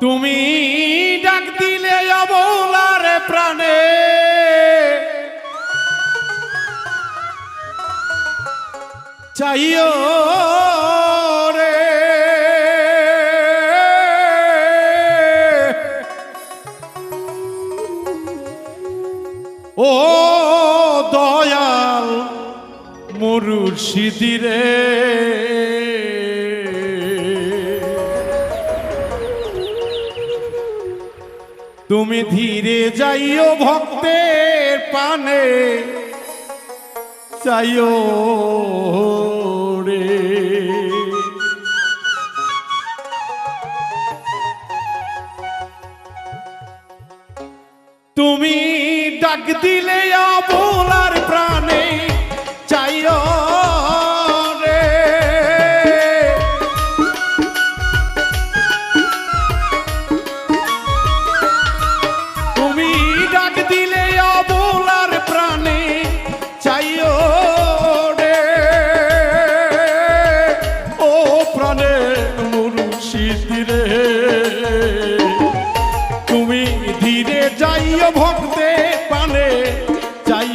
তুমি ডাক দিলে অবলারে প্রাণে। চাইও রে। ও দয়াল মরুর তুমি ধীরে যাইও ভক্তের পানে। চাইও রে। তুমি ডাক দিলে অবলার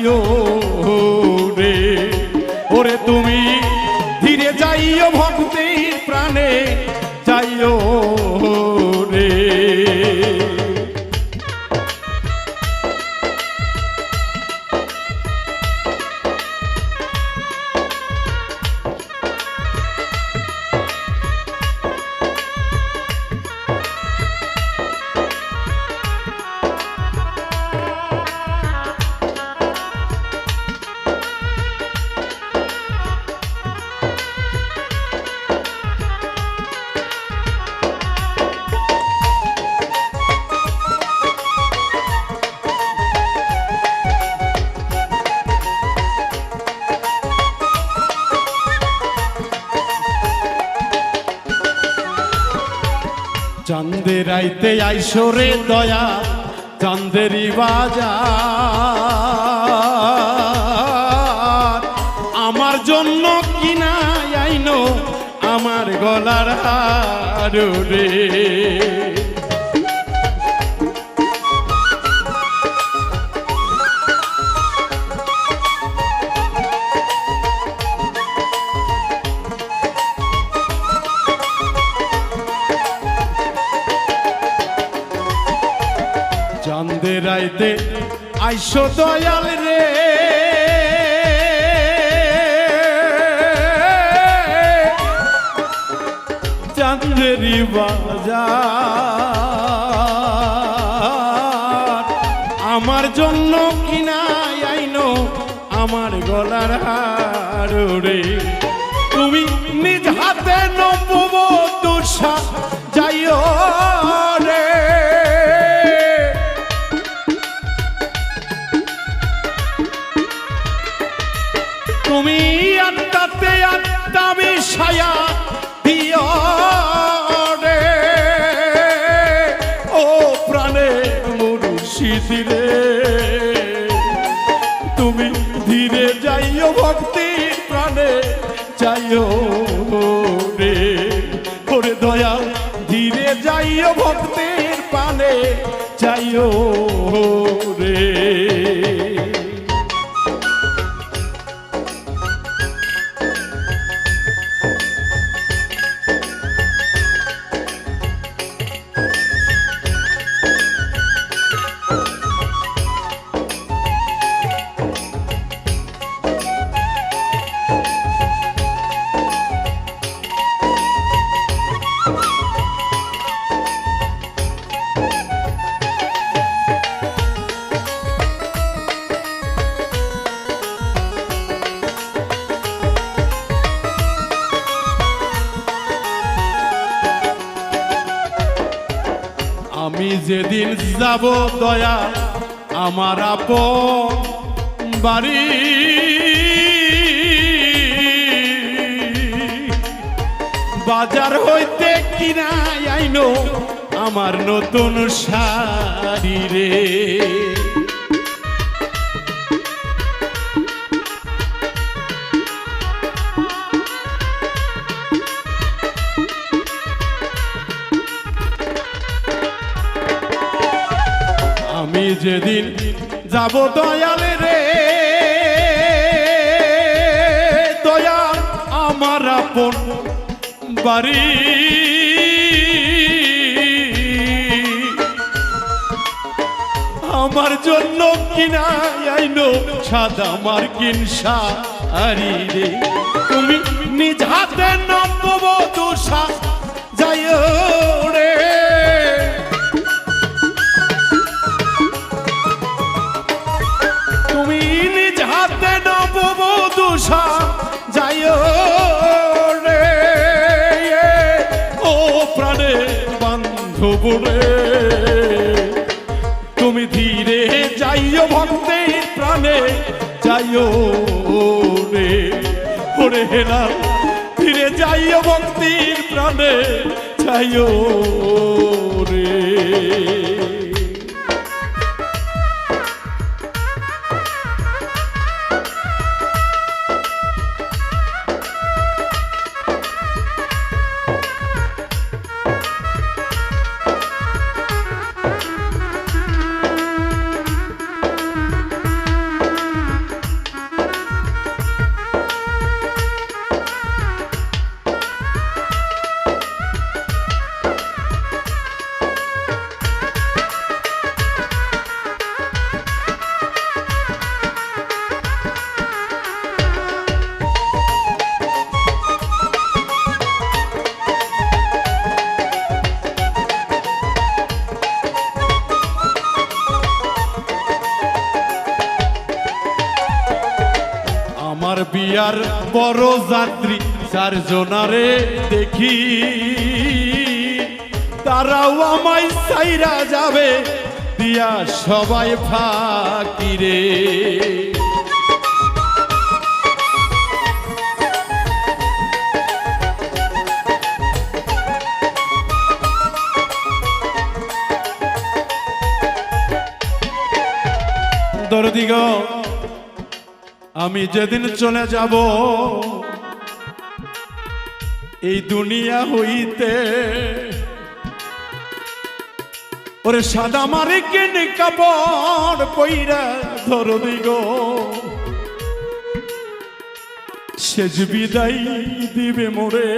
যাইও আইতে আইসরে দয়া চান্দেরি বাজা আমার জন্য কিনা আইনো আমার গলার হার রে। চাঁদের আইতে আইসো দয়াল রে। চাঁদেরই বাজার, আমার জন্য কিনা আইনো আমার গলার হার রে। তুমি নিজ হাতে নবব দুঃসা যাইও তুমি আত্মাতে আত্মা মিশায়া দিও রে। ও প্রাণে মুর্শিদি রে। তুমি ধীরে যাইও ভক্তি, প্রাণে যাইও রে। ওরে দয়া, ধীরে যাইও ভক্তির প্রাণে যাইও যেদিন যাব দয়া আমার আপ বাড়ি। বাজার হইতে কিনা আইনো আমার নতুন শাড়ি রে। যেদিন যাব দয়ালে রে দয়াল আমার আপন বাড়ি। আমার জন্য কিনা আইনো সাদা মার্কিন শাড়ি রে। তুমি নিজ হাতে নববধূ সা যাই রে। সা যাই রে। ও প্রাণে বান্ধব রে। তুমি ধীরে যাইও ভক্তের প্রাণে, যাইও রে। ওরে হেলা ধীরে যাইও ভক্তির প্রাণে, যাইও রে। বড় যাত্রী চারজনারে দেখি। তারাও আমায় সাইরা যাবে দিয়া সবাই ফাকিরে দরদিগ আমি যেদিন চলে যাব, এই দুনিয়া হইতে ওরে সাদা মারে কেনে কাপড় পইরা ধর দিগ সেজ বিদায় দিবে মোরে।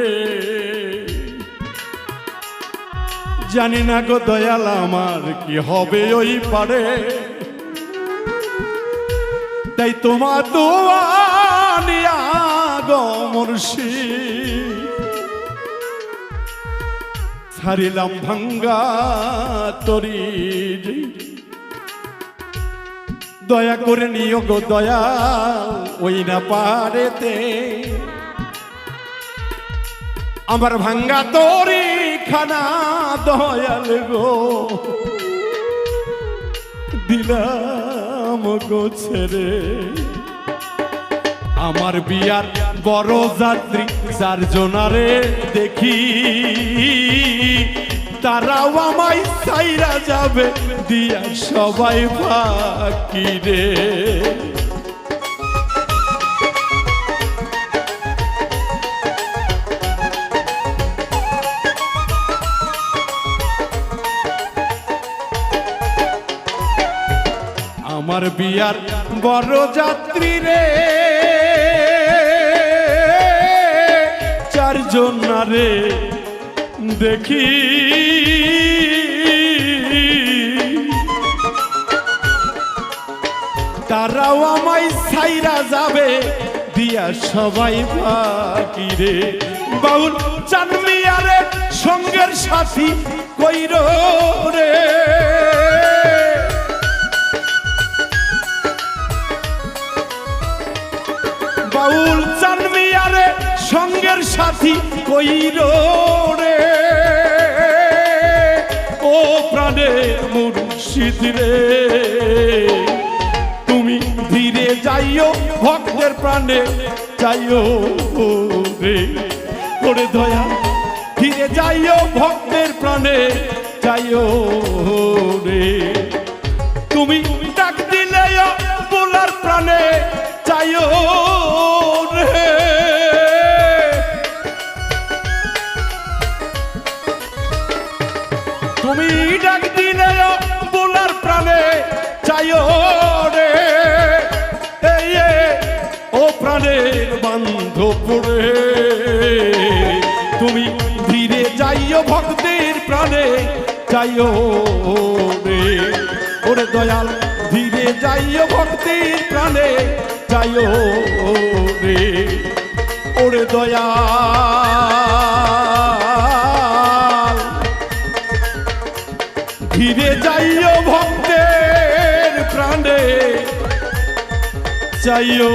জানি না গো দয়াল আমার কি হবে ওই পারে। তাই তোমার দোয়ানিয়া গো ছাড়িলাম ভাঙ্গা তরি। দয়া করে নিও গো দয়া, ওই না পারেতে। আমার ভাঙ্গা তরি খানা দয়াল গো। দিলাম গো ছেড়ে। আমার বিয়ার বড় যাত্রী চারজনারে দেখি। তারাও আমায় সাইরা যাবে, দিয়া সবাই বাকি রে। আমার বিয়ার বড় যাত্রী রে। চারজন রে, দেখি। তারাও আমায় সাইরা যাবে, দিয়া সবাই বাকি রে। বাউল চানমিয়ারে সঙ্গের সাথী কইর রে। বাউল চানমিয়ারে সঙ্গের সাথী কইর রে। ও প্রাণে মুর্শিদ রে। তুমি ধীরে যাইও, ভক্তের প্রাণে যাইও রে। করে দয়া, ধীরে যাইও, ভক্তের প্রাণে যাইও রে। তুমি ডাক দিলে বলার প্রাণে চাইও যাইও রে ওরে দয়াল, ধীরে যাইও ভক্তের প্রাণে যাইও রে ওরে দয়াল, ধীরে যাইও ভক্তের প্রাণে, যাইও।